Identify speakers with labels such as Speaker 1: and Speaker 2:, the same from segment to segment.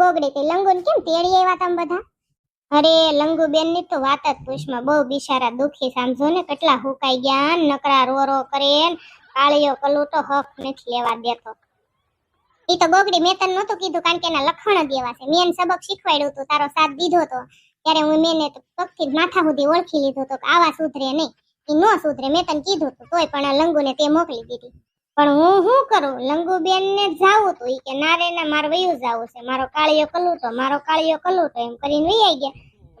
Speaker 1: ગોગડી તે લંગુ કેમ તેડી આવ્યા તમે બધા? અરે લંગુ બેનની તો વાત જ પૂછમાં બહુ બિચારા દુખી સમજો ને કેટલા હુકાઈ ગયા નકરા રો રો કરે કાળીઓ કલુટો હક નથી લેવા દેતો. એ તો ગોગડી મેં તને નહોતું કીધું, કારણ કે એના લખણ જ એવા છે. મેં સબક શીખવાડ્યું હતું, તારો સાથ દીધો તો. ત્યારે હું મેને પગથી માથા સુધી ઓળખી લીધું તો આવા સુધરે નહીં. એ નો સુધરે, મેં તને કીધું હતું, તોય પણ લંગુને તે મોકલી દીધી. પણ હું શું કરું? લંગુબેન ને જાવું તું. કે, ના રે, ના, મારે વયું જાવું છે. મારો કાળિયો કલુટો, મારો કાળિયો કલુટો. એમ કરીને વૈયા ગયા.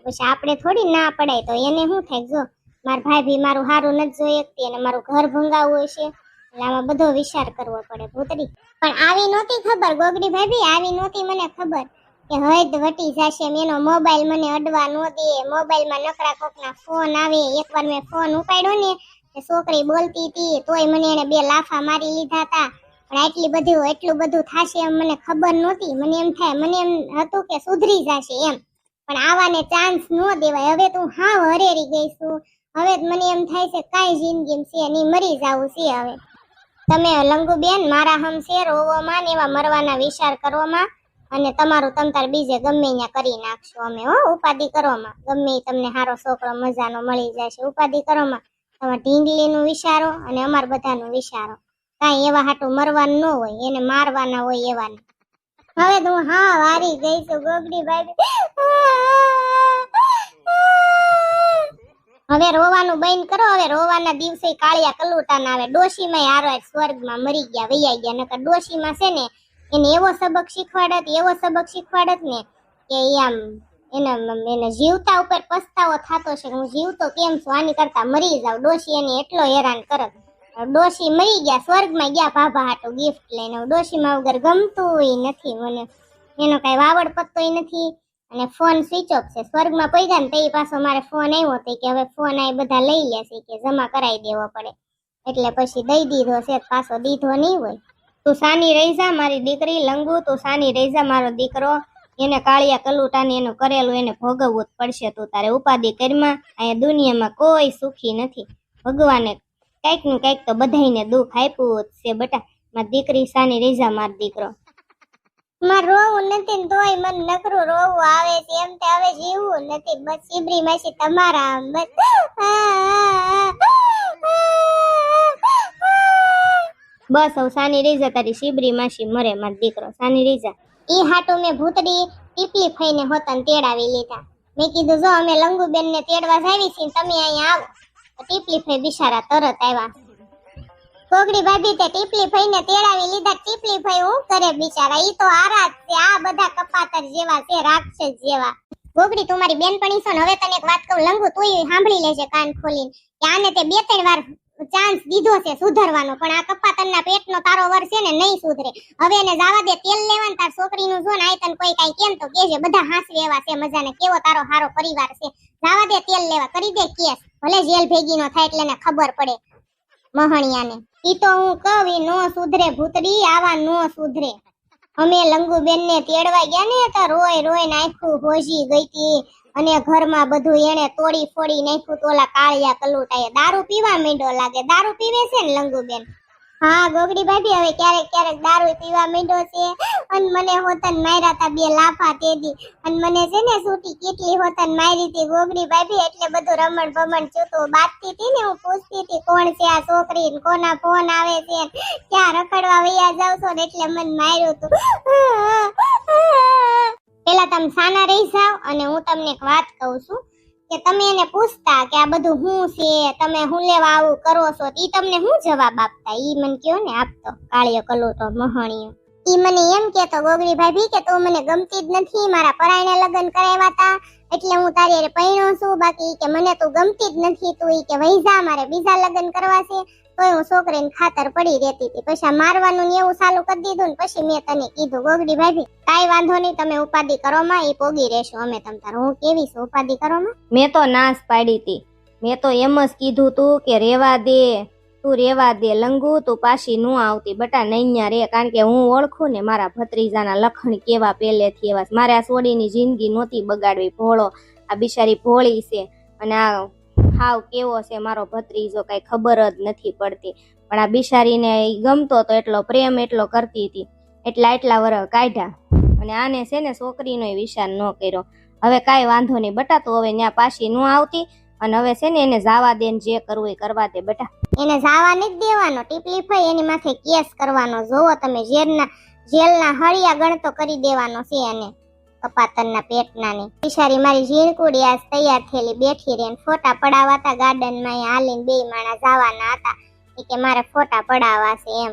Speaker 1: પછી આપણે થોડી ના પડાય તો એને શું થાય? જો, મારા ભાઈ ભી મારું હારું નથી જોઈ શકતી અને મારું ઘર ભંગાવવું હશે. એટલે આમાં બધો વિચાર કરવો પડે ભૂતરી. પણ આવી નહોતી ખબર, ગોગડી ભાભી, આવી નહોતી મને ખબર કે હદ વટી જશે. એનો મોબાઈલ મને અડવા ન દે. મોબાઈલમાં નકરા કોકના ફોન આવે. એકવાર મેં ફોન ઉપાડ્યો ને છોકરી બોલતી હતી તોય મને એને બે લાફા મારી લીધા હતા પણ આટલી બધું એટલું બધું થશે એમ મને ખબર નહોતી. મને એમ થાય, મને એમ હતું કે સુધરી જશે એમ. પણ આવાને ચાન્સ ન દેવાય. હવે તું હાવ હરેરી ગઈ છું. હવે મને એમ થાય છે, કાંઈ જિંદગી છે નહીં, મરી જાવું છે હવે. તમે લંગુ બેન મારા હમશેર હોવામાં ને એવા મરવાના વિચાર કરવામાં અને તમારું તમતાર બીજે ગમે ત્યાં કરી નાખશો અમે, હો. ઉપાધિ કરવામાં. ગમે તમને સારો છોકરો મજાનો મળી જશે. ઉપાધિ કરવામાં. ઢીંગલીનું વિચારો અને અમાર બધાનું વિચારો. કાંઈ એવા હાટું મરવાનું ન હોય, એને મારવાના હોય એવાના. હવે તો હું વારી ગઈ છું ગોગડી ભાઈ. હવે રોવાનું બંધ કરો, હવે રોવાના દિવસે કાળિયા કલુટા ના આવે. ડોશીમાં હારો સ્વર્ગમાં મરી ગયા, વૈયા ગયા. નકર ડોશીમાં છે ને, એને એવો સબક શીખવાડત, એવો સબક શીખવાડત ને કે એ આમ એને એને જીવતા ઉપર પસ્તાવો થતો છે હું જીવતો કેમ છું? આની કરતા મરી જાવ ડોશી એને એટલો હેરાન કરત ડોશી મરી ગયા, સ્વર્ગમાં ગયા, ભાભા હાટુ ગિફ્ટ લઈને. ડોશીમાં વગર ગમતું નથી મને. એનો કાંઈ વાવડ પત્તો નથી. અને ફોન સ્વિચ ઓફ છે. સ્વર્ગમાં પૈગા ને તે પાછો મારે ફોન આવ્યો હતો કે હવે ફોન આ બધા લઈ લેશે કે જમા કરાવી દેવો પડે. એટલે પછી દઈ દીધો છે પાછો દીધો નહીં હોય. તું સાની રહી જા મારી દીકરી લંગુ, તું સાની રહી જા મારો દીકરો. એને કાળિયા કલુટાને એનું કરેલું એને ભોગવવું જ પડશે. તું તારે ઉપાધિ કરમાં અહીંયા દુનિયામાં કોઈ સુખી નથી. ભગવાને કંઈકનું કંઈક તો બધાને દુઃખ આપ્યું જ છે બટા મારી દીકરી સાની રીઝા માર દીકરો. માર રોવું નથી ને તોય મન નકરું રોવું આવે છે એમ તે હવે જીવવું નથી. બસ સીબરી માસી તમારા આમ બસ. બસ હવે સાની રીઝા તારી સીબરી માસી મરે માર દીકરો સાની જા ઈ હાટુ મેં ભૂતડી ટીપલી ફઈને હોતન તેડાવી લીધા. મેં કીધું, જો અમે લંગુબેન ને તેડવા જાવી છીએ તમે અહીંયા આવો. ટીપલી ફઈ બિચારા તરત આવ્યા. કોગડી ભાભી તે ટીપલી ફઈને તેડાવી લીધા. ટીપલી ફઈ હું કરે બિચારા ઈ તો આરા છે, આ બધા કપાતર જેવા છે, રાક્ષસ જેવા. ગોગડી, તું મારી બેનપણી છો ને, હવે તને એક વાત કહું. લંગુ તું સાંભળી લેજે કાન ખોલીને. કે આને તે બે ત્રણ વાર ચાન્સ દીધો છે સુધરવાનો. પણ આ કપાતનના પેટનો તારો વર છે ને નહીં સુધરે. હવે એને જવા દે, તેલ લેવાનું તાર છોકરીનું જો ને આય કોઈ કાઈ કેમ તો કેજે, બધા હાંસવે એવા છે મજાને. કેવો તારો હારો પરિવાર છે. જવા દે તેલ લેવા, કરી દે કેસ. ભલે જેલ ભેગી નો થાય એટલે એને ખબર પડે મહણિયાને. ઈ તો હું કહું ઈ નો સુધરે, ભૂતડી આવા નો સુધરે. અમે લંગુબેન ને તેડવા ગયા ને તો રોય રોય નાખ્યું, હોજી ગઈ તી અને ઘરમાં બધું એને તોડી ફોડી નાખ્યું તો ઓલા કાળિયા કલુટાએ દારૂ પીવા માંડ્યો લાગે. દારૂ પીવે છે ને લંગુબેન? હા, ગોગડી ભાભી, હવે ક્યારેક ક્યારેક દારૂ પીવા માંડ્યો છે. અને મને હોતન માર્યા તા બે લાફા તેદી અને મને છે ને સૂટી કેટલી હોતન મારી હતી ગોગડી ભાભી, એટલે બધું રમણ ભમણ ચૂતું બાતતી હતી ને, હું પૂછતી હતી કોણ છે આ છોકરી ને કોના ફોન આવે છે ક્યાં રખડવા વૈયા જાવ છો ને, એટલે મને માર્યું તું. પેલા તમે સાના રહી જાવ અને હું તમને એક વાત કહું છું. કે તમે એને પૂછતા કે આ બધું હું છે, તમે હું લેવા આવું કરો છો ઈ તમને હું જવાબ આપતા? ઈ મને કયો ને આપતો કાળિયો કલોટો, મહણીયો. ઈ મને એમ કેતો ગોગરી ભાભી, કે તું મને ગમતી જ નથી, મારા પરાયને લગ્ન કરાવ્યા હતા એટલે હું તારી અરે પૈણો છું. બાકી કે મને તું ગમતી જ નથી, તું ઈ કે વૈઝા મારે બીજા લગ્ન કરવા છે. તોય હું છોકરીને ખાતર પડી રહેતી હતી. પછી મારવાનું ને એવું ચાલુ કરી દીધું ને પછી મેં તને કીધું, ગોગડી ભાભી, કાઈ વાંધો નહીં, તમે ઉપાધિ કરો માં એ પોગી રહેશો. અમે તમ તાર, હું કેવી છું ઉપાધિ કરો માં
Speaker 2: મેં તો નાશ પાડી હતી. મેં તો એમ જ કીધું તું કે રેવા દે, તું રેવા દે લંગુ, તું પાછી નું આવતી. બટા નૈયા રે, કારણ કે હું ઓળખું ને મારા ભત્રીજાના લખણ કેવા પહેલેથી એવા મારે આ સોડીની જિંદગી નહોતી બગાડવી. ભોળો, આ બિચારી ભોળી છે. અને આ હાવ કેવો છે મારો ભત્રીજો કઈ ખબર જ નથી પડતી. પણ આ બિચારીને એ ગમતો તો એટલો પ્રેમ એટલો કરતી હતી. એટલા એટલા વર કાઢ્યા. અને આને છે ને છોકરીનો વિચાર ન કર્યો. હવે કાંઈ વાંધો નહીં બટા તો હવે ત્યાં પાછી ન આવતી. અને હવે છે ને એને જાવા દે જે કરવું એ કરવા દે બટા.
Speaker 1: એને જાવા નથી દેવાનો. ટીપલી ફઈ એની માથે કેસ કરવાનો. જોવો તમે જેલના જેલના હળિયા ગણતો કરી દેવાનો છે એને. કપાતરના પેટના ની મારી ઝીણકુડી આજ તૈયાર થયેલી બેઠી રહી ફોટા પડાવાતા ગાર્ડનમાં માં હાલીને બે માણા જવાના હતા. કે મારે ફોટા પડાવવા છે એમ.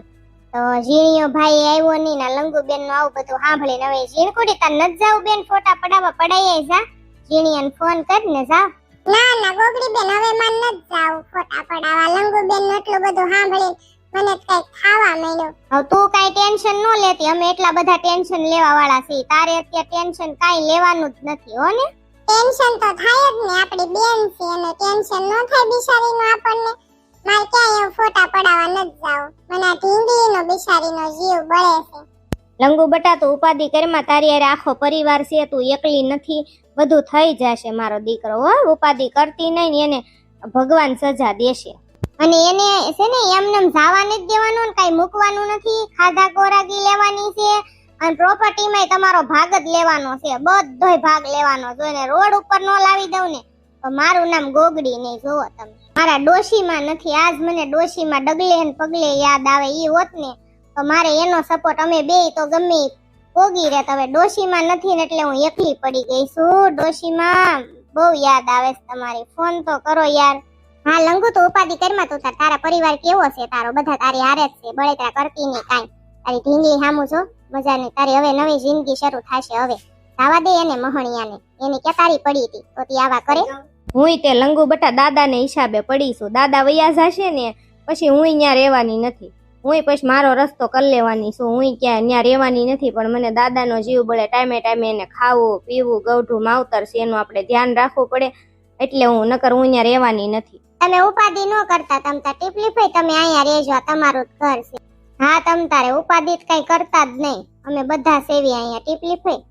Speaker 1: તો ઝીણીયો ભાઈ આવ્યો નહીં ના લંગુબેનનું આવું બધું સાંભળીને હવે ઝીણકુડી તાર નથી જાવ બેન, ફોટા પડાવવા પડાઈ જા. ઝીણીયાને ફોન કરીને જાવ
Speaker 3: ના ના ગોગડી બેન હવે મને નથી જાવ ફોટા પડાવવા. લંગુ બેનનું એટલું બધું સાંભળીને મને કંઈક ખાવા મળ્યું
Speaker 1: હવે તું કાઈ ટેન્શન ન લેતી. અમે એટલા બધા ટેન્શન લેવા વાળા છીએ. તારે અત્યારે ટેન્શન કાઈ લેવાનું જ નથી હો ને?
Speaker 3: ટેન્શન તો થાય જ ને. આપણી બેન છે અને ટેન્શન ન થાય બિચારીનું આપણને. મારે ક્યાંય એવું ફોટા પડાવવા ન જાવ મને ઢીંગલીનો બિચારીનો જીવ બળે છે.
Speaker 2: લંગુ બટા તું ઉપાધિ કરમાં તારી હારે આખો પરિવાર છે તું એકલી નથી. બધું થઈ જશે મારો દીકરો હો. ઉપાધિ કરતી નહીં ને એને ભગવાન સજા દેશે.
Speaker 1: અને એને છે ને, એમને જવા નથી દેવાનું ને કાઈ મૂકવાનું નથી. ખાધા કોરાગી લેવાની છે અને પ્રોપર્ટીમાં તમારો ભાગ જ લેવાનો છે. બધોય ભાગ લેવાનો. જો એને રોડ ઉપર ન લાવી દઉં ને, તો મારું નામ ગોગડી નહીં જોવો તમે. મારા ડોશીમાં નથી. આજ મને ડોશીમાં ડગલે ને પગલે યાદ આવે એ હોત ને, તો મારે એનો સપોર્ટ અમે બે તો ગમે પોગી રહેત. હવે ડોશીમાં નથી ને એટલે હું એકલી પડી ગઈ છું. ડોશીમાં બહુ યાદ આવે તમારી. ફોન તો કરો યાર. હા, લંગુ તો ઉપાધિ કરમાં તું. તાર પરિવાર કેવો છે? તારો, બધા તારી હારે જ છે. બળેતરા કરતી નહીં કાંઈ. તારી ઢીંગલી હામું છો મજા નહીં તારી હવે નવી જિંદગી શરૂ થશે હવે. આવા દે એને મહણિયાને. એની ક્યાં પડી હતી. તો તી આવા કરે.
Speaker 2: હુંય તે લંગુ બટા દાદાને હિસાબે પડીશું દાદા વૈયા જશે ને, પછી હુંય ત્યાં રહેવાની નથી. હુંય પછી મારો રસ્તો કરી લેવાની છું. હું ક્યાં ત્યાં રહેવાની નથી, પણ મને દાદાનો જીવ બળે ટાઈમે ટાઈમે એને ખાવું, પીવું ગૌઢું માવતર છે, એનું આપણે ધ્યાન રાખવું પડે. એટલે હું, નકર હું ત્યાં રહેવાની નથી.
Speaker 1: તમે ઉપાધિ ન કરતા તમ તાર ટીપલી ભાઈ તમે અહીંયા રહેજો તમારું જ ઘર છે. હા, તમ તારે ઉપાધિ કઈ કરતા જ નહીં. અમે બધા સેવી અહીંયા ટીપલી ભાઈ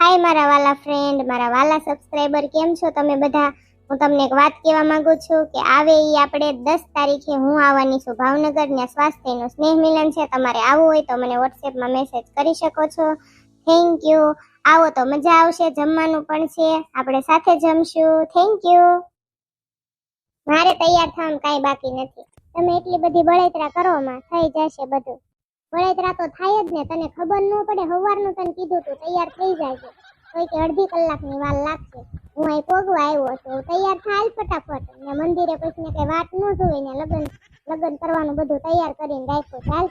Speaker 1: હાય, મારા વાલા ફ્રેન્ડ મારા વાલા સબસ્ક્રાઈબર કેમ છો તમે બધા? હું તમને એક વાત કહેવા માંગુ છું કે આવે એ આપણે દસ તારીખે હું આવવાની છું ભાવનગર ત્યાં સ્વાસ્થ્યનું સ્નેહ મિલન છે. તમારે આવવું હોય તો મને વોટ્સએપમાં મેસેજ કરી શકો છો. થેન્ક યુ આવો તો મજા આવશે, જમવાનું પણ છે. આપણે સાથે જમશું. થેન્ક યુ મારે તૈયાર થવાનું કાંઈ બાકી નથી. તમે એટલી બધી બળેતરા કરો થઈ જશે બધું. બળેતરા તો થાય જ ને, તને ખબર ન પડે સવારનું તને કીધું તું, તૈયાર થઈ જાય કોઈ કે અડધી કલાકની વાર લાગશે. હું અહીં પોગવા આવ્યો છું તૈયાર થાય ફટાફટ. ને મંદિરે પછી ને કઈ વાત ન જોવે ને લગન, લગ્ન કરવાનું બધું તૈયાર કરીને રાખ્યું. ચાલ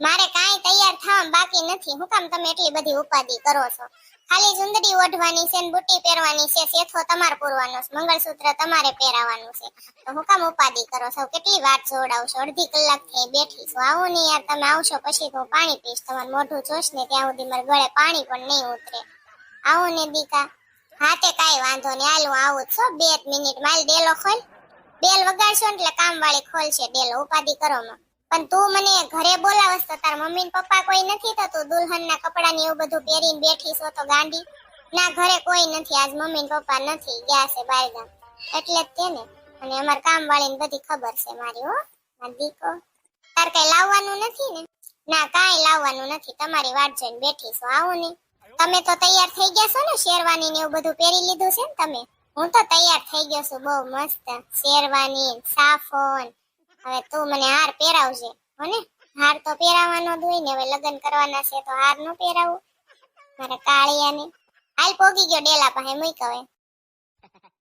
Speaker 1: મારે કાંઈ તૈયાર થવામાં બાકી નથી. હું કામ તમે એટલી બધી ઉપાધિ કરો છો? ખાલી ચુંદડી ઓઢવાની છે ને બુટ્ટી પહેરવાની છે સેથો તમારે પૂરવાનો છે, મંગળસૂત્ર તમારે પહેરાવાનું છે. તો હું કામ ઉપાદી કરો છો? કેટલી વાત જોડાવશો અડધી કલાક થઈ બેઠી છું. આવો ને યાર, તમે આવશો પછી હું પાણી પીશ. તમારું મોઢું જોશ ને ત્યાં સુધી મારે ગળે પાણી પણ નહીં ઉતરે. આવો ને દીકા. હા તે કાંઈ વાંધો નહીં. હાલ હું આવું છું. બે મિનિટ. માલ ડેલો ખોલ. બેલ વગાડશો એટલે કામ વાળી ખોલશે ડેલો. ઉપાદી કરો માં પણ તું મને ઘરે બોલાવસ તો તાર મમ્મી ને પપ્પા કોઈ નથી તો તું દુલ્હનના કપડા ને એવું બધું પહેરીને બેઠી છો તો ગાંડી. ના, ઘરે કોઈ નથી. આજ મમ્મી ને પપ્પા નથી. ગયા છે બહાર ગામ એટલે જ તેને. અને અમાર કામ વાળી ને બધી ખબર છે મારી, હો. દીકો. તાર કઈ લાવવાનું નથી ને? ના, કાઈ લાવવાનું નથી. તમારી વાટ જોઈને બેઠી છો. આવો ને. તમે તો તૈયાર થઈ ગયા છો ને શેરવાની ને એવું બધું પહેરી લીધું છે ને તમે? હું તો તૈયાર થઈ ગયો છું. બહુ મસ્ત શેરવાની, સાફોન હવે તું મને હાર પહેરાવજે, હોને? હાર તો પહેરાવાનો દોઈ ને, હવે લગ્ન કરવાના છે તો હાર નો પહેરાવું. મારા કાળિયાને. હાલ પોગી ગયો ડેલા પાસે મૂક હવે.